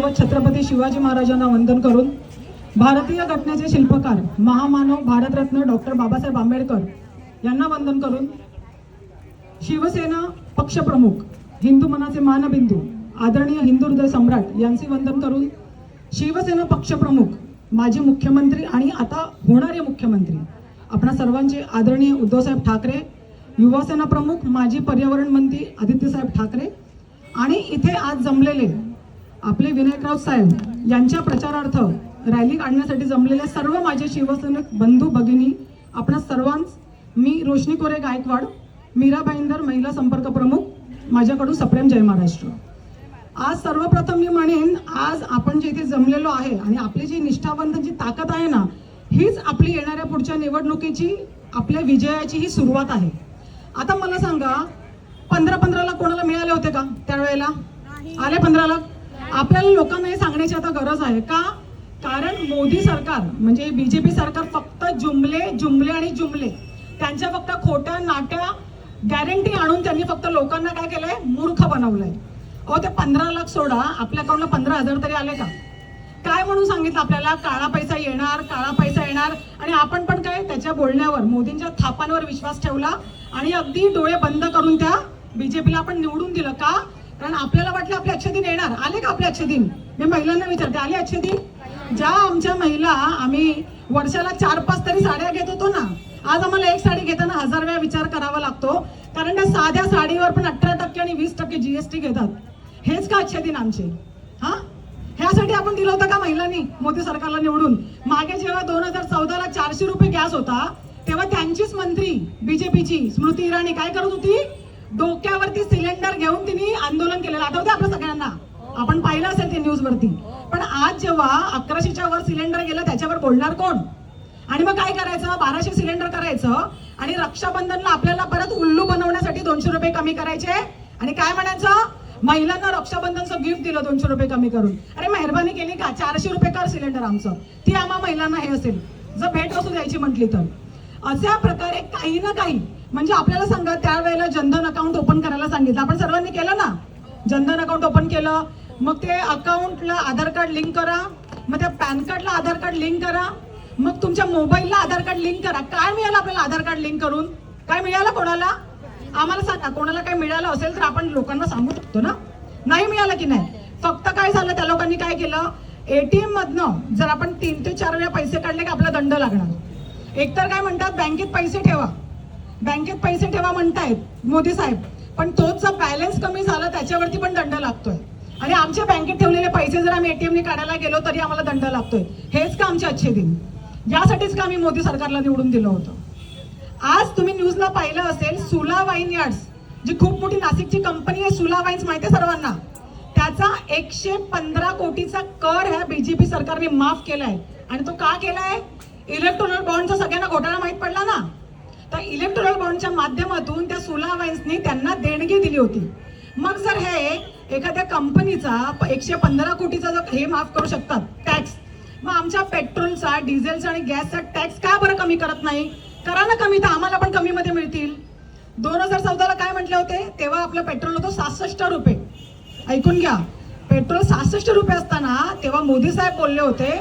व छत्रपती शिवाजी महाराजांना वंदन करून भारतीय घटनेचे शिल्पकार महामानव भारतरत्न डॉक्टर बाबासाहेब आंबेडकर यांना वंदन करून शिवसेना पक्षप्रमुख हिंदू मनाचे मानबिंदू आदरणीय हिंदू हृदय सम्राट यांचे वंदन करून शिवसेना पक्षप्रमुख माजी मुख्यमंत्री आणि आता होणारे मुख्यमंत्री आपणा सर्वांचे आदरणीय उद्धवसाहेब ठाकरे युवासेना प्रमुख माजी पर्यावरण मंत्री आदित्यसाहेब ठाकरे आणि इथे आज जमलेले आपले विनायकराव साहेब यांच्या प्रचारार्थ रॅली काढण्यासाठी जमलेल्या सर्व माझे शिवसैनिक बंधू भगिनी आपणा सर्वांस मी रोशनी कोरे गायकवाड मीरा भाईंदर महिला संपर्क प्रमुख माझ्याकडून सप्रेम जय महाराष्ट्र. आज सर्वप्रथम मी म्हणेन आज आपण जे इथे जमलेलो आहे आणि आपली जी निष्ठावंतांची ताकद आहे ना हीच आपली येणाऱ्या पुढच्या निवडणुकीची आपल्या विजयाची ही सुरुवात आहे. आता मला सांगा पंधरा पंधरा लाख कोणाला मिळाले होते का त्यावेळेला? आले पंधरा लाख आपल्याला लोकांना हे सांगण्याची आता गरज आहे का? कारण मोदी सरकार म्हणजे बीजेपी सरकार फक्त जुमले जुमले आणि जुमले. त्यांच्या फक्त खोट्या नाट्या गॅरंटी आणून त्यांनी फक्त लोकांना काय केलंय? मूर्ख बनवलंय. अहो ते पंधरा लाख सोडा. आपल्या अकाउंटला पंधरा हजार तरी आले का? काय म्हणून सांगितलं आपल्याला? काळा पैसा येणार काळा पैसा येणार. आणि आपण पण काय? त्याच्या बोलण्यावर मोदींच्या थापांवर विश्वास ठेवला. आणि अगदी डोळे बंद करून त्या बीजेपीला आपण निवडून दिलं का? कारण आपल्याला वाटलं आपले अच्छे दिन येणार. आले का आपले अच्छे दिन? मी महिलांना विचारते आले अच्छे दिन? ज्या आमच्या महिला आम्ही वर्षाला चार पाच तरी साड्या घेत होतो ना आज आम्हाला एक साडी घेताना हजार वेळा विचार करावा लागतो. कारण त्या साध्या साडीवर पण अठरा टक्के आणि वीस टक्के जीएसटी घेतात. हेच का अच्छे दिन आमचे? हा? ह्यासाठी आपण दिलं होतं का महिलांनी? मोदी सरकारला निवडून. मागे जेव्हा दोन हजार चौदाला चारशे रुपये गॅस होता तेव्हा त्यांचीच मंत्री बीजेपीची स्मृती इराणी काय करत होती? डोक्यावरती सिलेंडर घेऊन तिने आंदोलन केलेलं. आठवतं आपल्या सगळ्यांना. आपण पाहिलं असेल ते न्यूज वरती पण आज जेव्हा अकराशेच्या वर सिलेंडर गेलं त्याच्यावर बोलणार कोण? आणि मग काय करायचं? बाराशे सिलेंडर करायचं आणि रक्षाबंधनला आपल्याला परत उल्लू बनवण्यासाठी दोनशे रुपये कमी करायचे. आणि काय म्हणायचं? महिलांना रक्षाबंधनचं गिफ्ट दिलं दोनशे रुपये कमी करून. अरे मेहरबानी केली का? चारशे रुपये कर सिलेंडर आमचं. ती आम्हा महिलांना हे असेल. जर भेट असू द्यायची म्हटली तर. अशा प्रकारे काही ना काही म्हणजे आपल्याला सांगा त्यावेळेला जनधन अकाउंट ओपन करायला सांगितलं. आपण सर्वांनी केलं ना? जनधन अकाउंट ओपन केलं. मग ते अकाउंटला आधार कार्ड लिंक करा. मग त्या पॅन कार्डला आधार कार्ड लिंक करा. मग तुमच्या मोबाईलला आधार कार्ड लिंक करा. काय मिळालं आपल्याला आधार कार्ड लिंक करून? काय मिळालं कोणाला? आम्हाला सांगा कोणाला काय मिळालं असेल तर आपण लोकांना सांगू शकतो ना? नाही मिळालं की नाही? फक्त काय झालं त्या लोकांनी काय केलं? एटीएम मधनं जर आपण तीन ते चार वेळा पैसे काढले की आपला दंड लागणार. एकतर काय म्हणतात बँकेत पैसे ठेवा. बँकेत पैसे ठेवा म्हणतायत मोदी साहेब. पण तोच जर बॅलन्स कमी झाला त्याच्यावरती पण दंड लागतोय. आणि आमच्या बँकेत ठेवलेले पैसे जर आम्ही एटीएमने काढायला गेलो तरी आम्हाला दंड लागतोय. हेच का आमचे अच्छे दिन? यासाठीच का आम्ही मोदी सरकारला निवडून दिलं होतं? आज तुम्ही न्यूजला पाहिलं असेल सुला वाईन यार्ड्स जी खूप मोठी नाशिकची कंपनी आहे सुला वाईन्स माहिती आहे सर्वांना? त्याचा एकशे पंधरा कोटीचा कर ह्या बीजेपी सरकारने माफ केलाय. आणि तो का केलाय? इलेक्ट्रॉनिक बॉन्डचा सगळ्यांना घोटाळा माहीत पडला ना? तर इलेक्ट्रॉल बॉन्डच्या माध्यमातून त्या सोला वाईन्सनी त्यांना देणगी दिली होती. मग जर हे एखाद्या कंपनीचा एकशे पंधरा कोटीचा जर हे माफ करू शकतात टॅक्स मग आमच्या पेट्रोलचा डिझेलचा आणि गॅसचा टॅक्स का बरं कमी करत नाही? करा ना कमी तर आम्हाला पण कमीमध्ये मिळतील. दोन हजार चौदाला काय म्हटले होते? तेव्हा आपलं पेट्रोल होतं सहासष्ट रुपये. ऐकून घ्या. पेट्रोल सहासष्ट रुपये असताना तेव्हा मोदी साहेब बोलले होते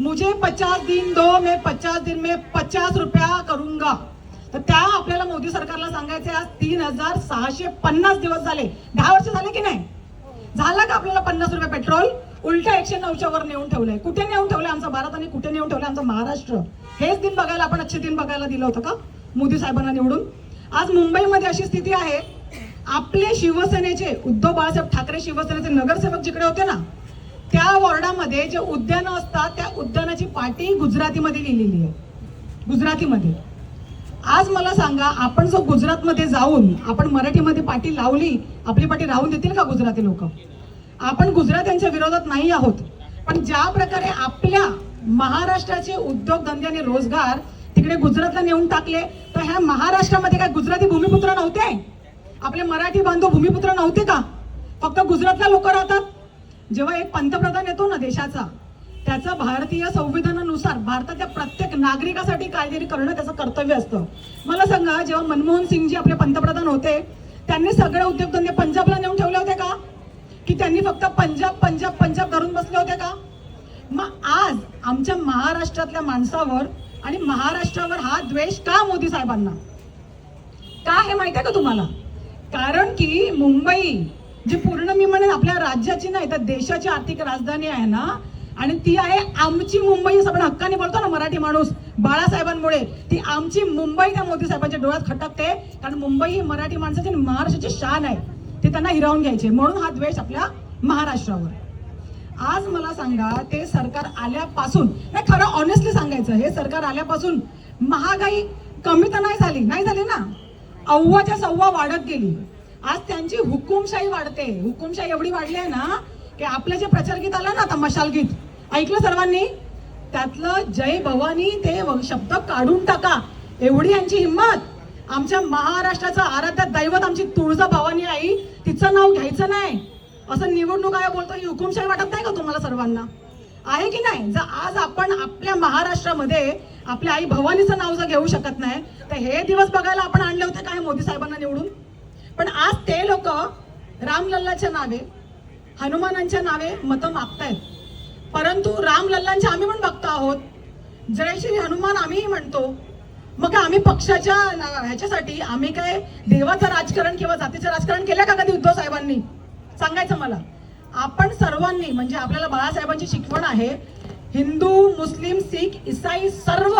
मुझे पचास दिन दो मैं पचास दिन में पचास रुपया करूंगा. तर त्या आपल्याला मोदी सरकारला सांगायचे आज तीन हजार सहाशे पन्नास दिवस झाले. दहा वर्ष झाले की नाही? झालं का आपल्याला पन्नास रुपये पेट्रोल? उलट्या एकशे नऊच्या वर नेऊन ठेवलंय. कुठे नेऊन ठेवलंय आमचा भारत आणि कुठे नेऊन ठेवलं आमचा महाराष्ट्र? हेच दिन बघायला आपण अच्छे दिन बघायला दिलं होतं का? मोदी साहेबांना निवडून. आज मुंबईमध्ये अशी स्थिती आहे आपले शिवसेनेचे उद्धव बाळासाहेब ठाकरे शिवसेनेचे नगरसेवक जिकडे होते ना त्या वॉर्डामध्ये जे उद्यानं असतात त्या उद्यानाची पाटी गुजरातीमध्ये लिहिलेली आहे. गुजरातीमध्ये. आज मला सांगा आपण जो गुजरातमध्ये जाऊन आपण मराठीमध्ये पाटी लावली आपली पाटी राहून देतील का गुजराती लोक? आपण गुजरात्यांच्या विरोधात नाही आहोत पण ज्या प्रकारे आपल्या महाराष्ट्राचे उद्योगधंदे आणि रोजगार तिकडे गुजरातला नेऊन टाकले तर ह्या महाराष्ट्रामध्ये काय गुजराती भूमिपुत्र नव्हते? आपले मराठी बांधव भूमिपुत्र नव्हते का? फक्त गुजरातला लोक राहतात? जेव्हा एक पंतप्रधान येतो ना देशाचा त्याचं भारतीय संविधानानुसार भारतातल्या प्रत्येक नागरिकासाठी काहीतरी करणं त्याचं कर्तव्य असतं. मला सांगा जेव्हा मनमोहन सिंगजी आपले पंतप्रधान होते त्यांनी सगळे उद्योगधंदे पंजाबला नेऊन ठेवले होते का? की त्यांनी फक्त पंजाब पंजाब पंजाब धरून बसले होते का? मग आज आमच्या महाराष्ट्रातल्या माणसावर आणि महाराष्ट्रावर हा द्वेष का मोदी साहेबांना? का हे माहिती आहे का तुम्हाला? कारण की मुंबई जी पूर्ण मी म्हणेन आपल्या राज्याची नाही तर देशाची आर्थिक राजधानी आहे ना आणि ती आहे आमची मुंबई. असं आपण हक्काने बोलतो ना मराठी माणूस बाळासाहेबांमुळे ती आमची मुंबई त्या मोदी साहेबांच्या डोळ्यात खटकते. कारण मुंबई ही मराठी माणसाची महाराष्ट्राची शान आहे. ते त्यांना हिरावून घ्यायचे. म्हणून हा द्वेष आपल्या महाराष्ट्रावर. आज मला सांगा ते सरकार आल्यापासून नाही खरं ऑनेस्टली सांगायचं हे सरकार आल्यापासून महागाई कमी तर नाही झाली. नाही झाली ना? अव्वाच्या सव्वा वाढत गेली. आज त्यांची हुकुमशाही वाढते. हुकुमशाही एवढी वाढली आहे ना की आपलं जे प्रचार गीत आलं ना आता मशाल गीत ऐकलं सर्वांनी? त्यातलं जय भवानी ते शब्द काढून टाका. एवढी यांची हिंमत. आमच्या महाराष्ट्राचं आराध्य दैवत आमची तुळजा भवानी आई तिचं नाव घ्यायचं नाही. असं निवडणूक आयोग बोलतो ही हुकुमशाही वाटत नाही का तुम्हाला सर्वांना? आहे की नाही? जर आज आपण आपल्या महाराष्ट्रामध्ये आपल्या आई भवानीचं नाव जर घेऊ शकत नाही तर हे दिवस बघायला आपण आणले होते काय मोदी साहेबांना निवडून? पण आज ते लोक रामलल्लाच्या नावे हनुमानांच्या नावे मतं मागतायत. परंतु रामलल्लांच्या आम्ही पण बघतो आहोत. जय श्री हनुमान आम्हीही म्हणतो. मग काय आम्ही पक्षाच्या ना- ह्याच्यासाठी आम्ही काय देवाचं राजकारण किंवा जातीचं राजकारण केलं का कधी उद्धव साहेबांनी? सांगायचं मला. आपण सर्वांनी म्हणजे आपल्याला बाळासाहेबांची शिकवण आहे हिंदू मुस्लिम सिख इसाई सर्व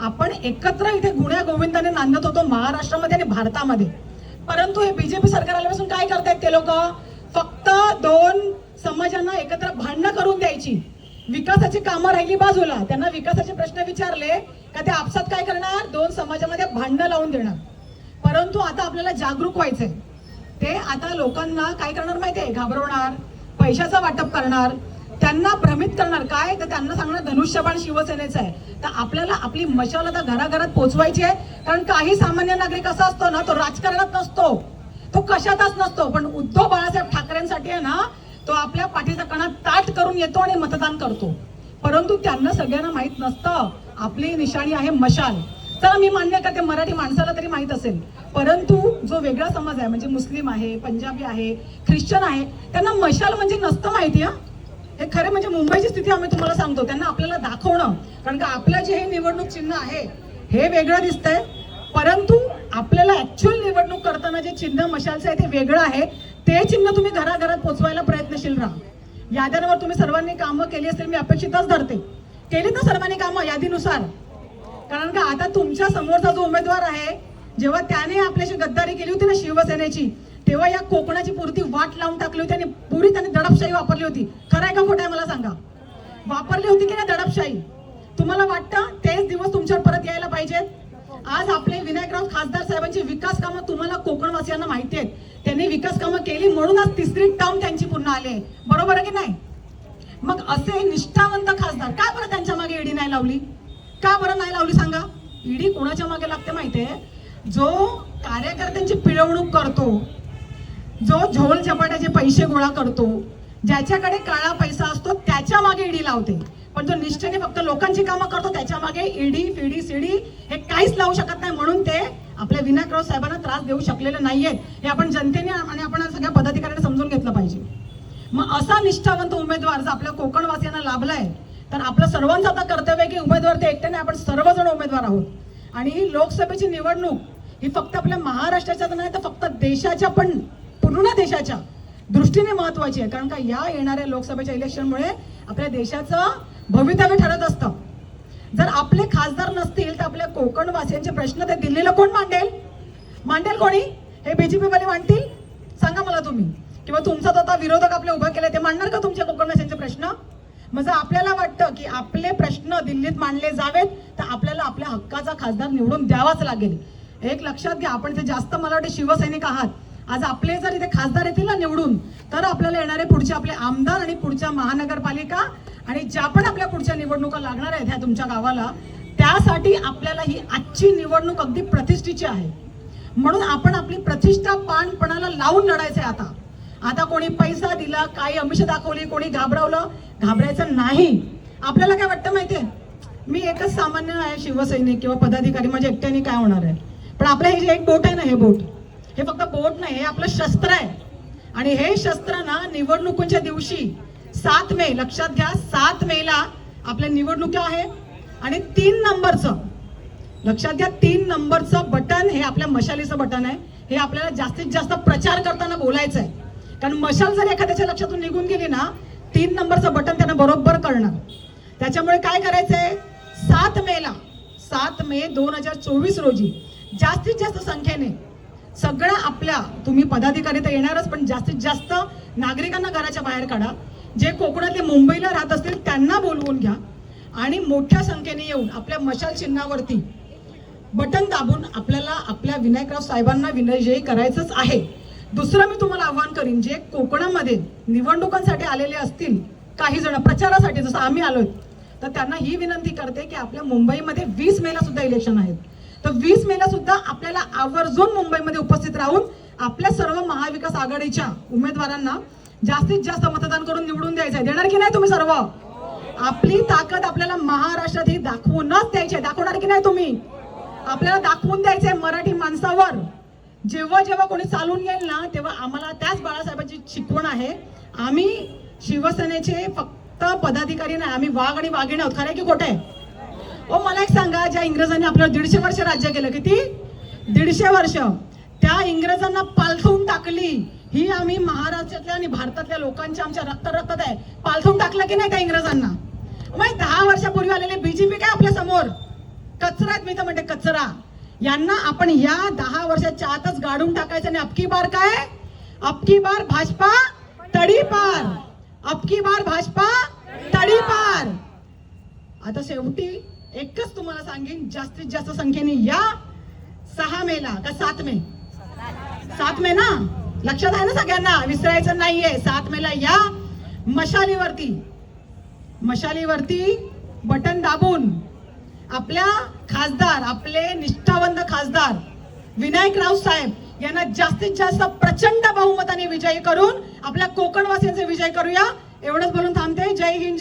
आपण एकत्र इथे गुण्या गोविंदाने नांदत होतो महाराष्ट्रामध्ये आणि भारतामध्ये. परंतु हे बीजेपी सरकार आल्यापासून काय करतायत ते लोक? फक्त दोन समाजांना एकत्र भांडणं करून द्यायची. विकासाची कामं राहिली बाजूला. त्यांना विकासाचे प्रश्न विचारले का ते आपसात काय करणार? दोन समाजामध्ये भांडणं लावून देणार. परंतु आता आपल्याला जागरूक व्हायचंय. ते आता लोकांना काय करणार माहितीये घाबरवणार पैशाचं वाटप करणार त्यांना भ्रमित करणार. काय? तर त्यांना सांगणार धनुष्यबाण शिवसेनेचं आहे. तर आपल्याला आपली मशाल आता घराघरात पोहोचवायची आहे. कारण काही सामान्य नागरिक असा असतो ना तो राजकारणात नसतो. तो कशातच नसतो पण उद्धव बाळासाहेब ठाकरेंसाठी आहे ना तो आपल्या पाठीचा कणा ताट करून येतो आणि मतदान करतो. परंतु त्यांना सगळ्यांना माहीत नसतं आपली निशाणी आहे मशाल. चला मी मान्य करते मराठी माणसाला तरी माहीत असेल. परंतु जो वेगळा समाज आहे म्हणजे मुस्लिम आहे पंजाबी आहे ख्रिश्चन आहे त्यांना मशाल म्हणजे नसतं माहिती हा? हे खरे म्हणजे मुंबईची स्थिती आम्ही तुम्हाला सांगतो. त्यांना आपल्याला दाखवणं कारण का आपलं जे हे निवडणूक चिन्ह आहे हे वेगळं दिसतंय. परंतु आपल्याला ऍक्च्युअल निवडणूक करताना जे चिन्ह मशालचं आहे ते वेगळं आहे. ते चिन्ह तुम्ही घराघरात पोचवायला प्रयत्नशील राहा. याद्यांवर तुम्ही सर्वांनी कामं केली असतील मी अपेक्षितच धरते. केली ना सर्वांनी कामं यादीनुसार. कारण का आता तुमच्या समोरचा जो उमेदवार आहे जेव्हा त्याने आपल्याशी गद्दारी केली होती ना शिवसेनेची तेव्हा या कोकणाची पुरती वाट लावून टाकली होती आणि पुरी त्याने दडपशाही वापरली होती. खरं आहे का खोटं आहे मला सांगा? वापरली होती की नाही दडपशाही? तुम्हाला वाटतं तेच दिवस तुमच्यावर परत यायला पाहिजेत? आज आपले विनायकराव खासदार साहेबांची विकास कामं तुम्हाला कोकणवासियांना माहिती आहेत. त्यांनी विकास कामं केली म्हणून आज तिसरी टर्म त्यांची पुन्हा आले बरोबर आहे की नाही? मग असे निष्ठावंत खासदार का बरं त्यांच्या मागे ईडी नाही लावली? का बरं नाही लावली सांगा? ईडी कोणाच्या मागे लागते माहितीये जो कार्यकर्त्यांची पिळवणूक करतो जो झोल झपाट्याचे पैसे गोळा करतो ज्याच्याकडे काळा पैसा असतो त्याच्यामागे ईडी लावते. पण जो निष्ठेने फक्त लोकांची कामं करतो त्याच्यामागे ईडी फिडी सीडी हे काहीच लावू शकत नाही. म्हणून ते आपल्या विनायकराव साहेबांना त्रास देऊ शकलेले नाहीयेत. हे आपण जनतेने आणि आपण सगळ्या पदाधिकाऱ्यांनी समजून घेतलं पाहिजे. मग असा निष्ठावंत उमेदवार जर आपल्या कोकणवासियांना लाभलाय तर आपलं सर्वांचं आता कर्तव्य आहे की उमेदवार ते एकट्याने आपण सर्वजण उमेदवार आहोत. आणि ही लोकसभेची निवडणूक ही फक्त आपल्या महाराष्ट्राच्या नाही तर फक्त देशाच्या पण पूर्ण देशाच्या दृष्टीने महत्वाची आहे. कारण का या येणाऱ्या लोकसभेच्या इलेक्शनमुळे आपल्या देशाचं भवितव्य ठरत असतं. जर आपले खासदार नसतील तर आपल्या कोकणवासियांचे प्रश्न ते दिल्लीला कोण मांडेल? मांडेल कोणी? हे बीजेपी वाले मांडतील? सांगा मला तुम्ही. किंवा तुमचा जो आता विरोधक आपले उभं केले ते मांडणार का तुमच्या कोकणवासियांचे प्रश्न? मग जर आपल्याला वाटतं की आपले प्रश्न दिल्लीत मांडले जावेत तर आपल्याला आपल्या हक्काचा खासदार निवडून द्यावाच लागेल. एक लक्षात घ्या आपण ते जास्त मला वाटते शिवसैनिक आहात. आज आपले जर इथे खासदार येतील ना निवडून तर आपल्याला येणारे पुढचे आपले आमदार आणि पुढच्या महानगरपालिका आणि ज्या पण आपल्या पुढच्या निवडणुका लागणार आहेत ह्या तुमच्या गावाला त्यासाठी आपल्याला ही आजची निवडणूक अगदी प्रतिष्ठेची आहे. म्हणून आपण आपली प्रतिष्ठा पानपणाला लावून लढायचंय आता. आता कोणी पैसा दिला काही अमिष दाखवली कोणी घाबरवलं घाबरायचं नाही. आपल्याला काय वाटतं माहितीये? मी एकच सामान्य आहे शिवसैनिक किंवा पदाधिकारी माझ्या एकट्याने काय होणार आहे? पण आपलं हे जे एक बोट आहे ना हे बोट हे फक्त बोट नाही हे आपलं शस्त्र आहे. आणि हे शस्त्र ना निवडणुकीच्या दिवशी सात मे लक्षात घ्या सात मेला आपल्या निवडणुका आहे आणि तीन नंबरचं लक्षात घ्या तीन नंबरचं बटन हे आपल्या मशालीचं बटन आहे. हे आपल्याला जास्तीत जास्त प्रचार करताना बोलायचं आहे कारण मशाल जर एखाद्याच्या लक्षातून निघून गेली ना तीन नंबरचं बटन त्यांना बरोबर करणार त्याच्यामुळे काय करायचं आहे सात मेला सात मे दोन हजार चोवीस रोजी जास्तीत जास्त संख्येने सगळ्या आपल्या तुम्ही पदाधिकारी तर येणारच पण जास्तीत जास्त नागरिकांना घराच्या बाहेर काढा. जे कोकणातले मुंबईला राहत असतील त्यांना बोलवून घ्या. आणि मोठ्या संख्येने येऊन आपल्या मशाल चिन्हावरती बटन दाबून आपल्याला आपल्या विनायकराव साहेबांना विनयजयी करायचंच आहे. दुसरं मी तुम्हाला आव्हान करीन जे कोकणामध्ये निवडणुकांसाठी आलेले असतील काही जण प्रचारासाठी जसं आम्ही आलोय तर त्यांना ही विनंती करते की आपल्या मुंबईमध्ये वीस मेला सुद्धा इलेक्शन आहेत. तर वीस मेला सुद्धा आपल्याला आवर्जून मुंबईमध्ये उपस्थित राहून आपल्या सर्व महाविकास आघाडीच्या उमेदवारांना जास्तीत जास्त मतदान करून निवडून द्यायचं आहे देणार की नाही तुम्ही सर्व? आपली ताकद आपल्याला महाराष्ट्रात ही दाखवूनच द्यायची आहे दाखवणार की नाही तुम्ही? आपल्याला दाखवून द्यायचंय मराठी माणसावर. जेव्हा जेव्हा कोणी चालून येईल ना तेव्हा आम्हाला त्याच बाळासाहेबांची शिकवण आहे. आम्ही शिवसेनेचे फक्त पदाधिकारी नाही आम्ही वाघ आणि वाघिणी आहोत. खरं आहे की खोटं आहे? ओ मला एक सांगा ज्या इंग्रजांनी आपल्याला दीडशे वर्ष राज्य केलं किती? दीडशे वर्ष. त्या इंग्रजांना पालथून टाकली. ही आम्ही महाराष्ट्रातल्या आणि भारतातल्या लोकांच्या आमच्या रक्त रक्तात आहे. पालथून टाकलं की नाही त्या इंग्रजांना? मग दहा वर्षापूर्वी आलेले बीजेपी काय आपल्यासमोर? कचरा आहेत मी तर म्हणते कचरा. यांना आपण या दहा वर्षाच्या आतच गाडून टाकायचं आणि अबकी बार काय? अबकी बार भाजपा तडीपार. अबकी बार भाजपा तडीपार. आता शेवटी एकच तुम्हाला सांगेन जास्तीत जास्त संख्येने या सहा मेला का सात मे? सात मे ना? लक्षात आहे ना सगळ्यांना? विसरायचं नाहीये. सात मेला या मशालीवरती. मशालीवरती बटन दाबून आपल्या खासदार आपले निष्ठावंत खासदार विनायक राव साहेब यांना जास्तीत जास्त प्रचंड बहुमताने विजयी करून आपल्या कोकणवासियांचे विजय करूया. एवढंच बोलून थांबते. जय हिंद.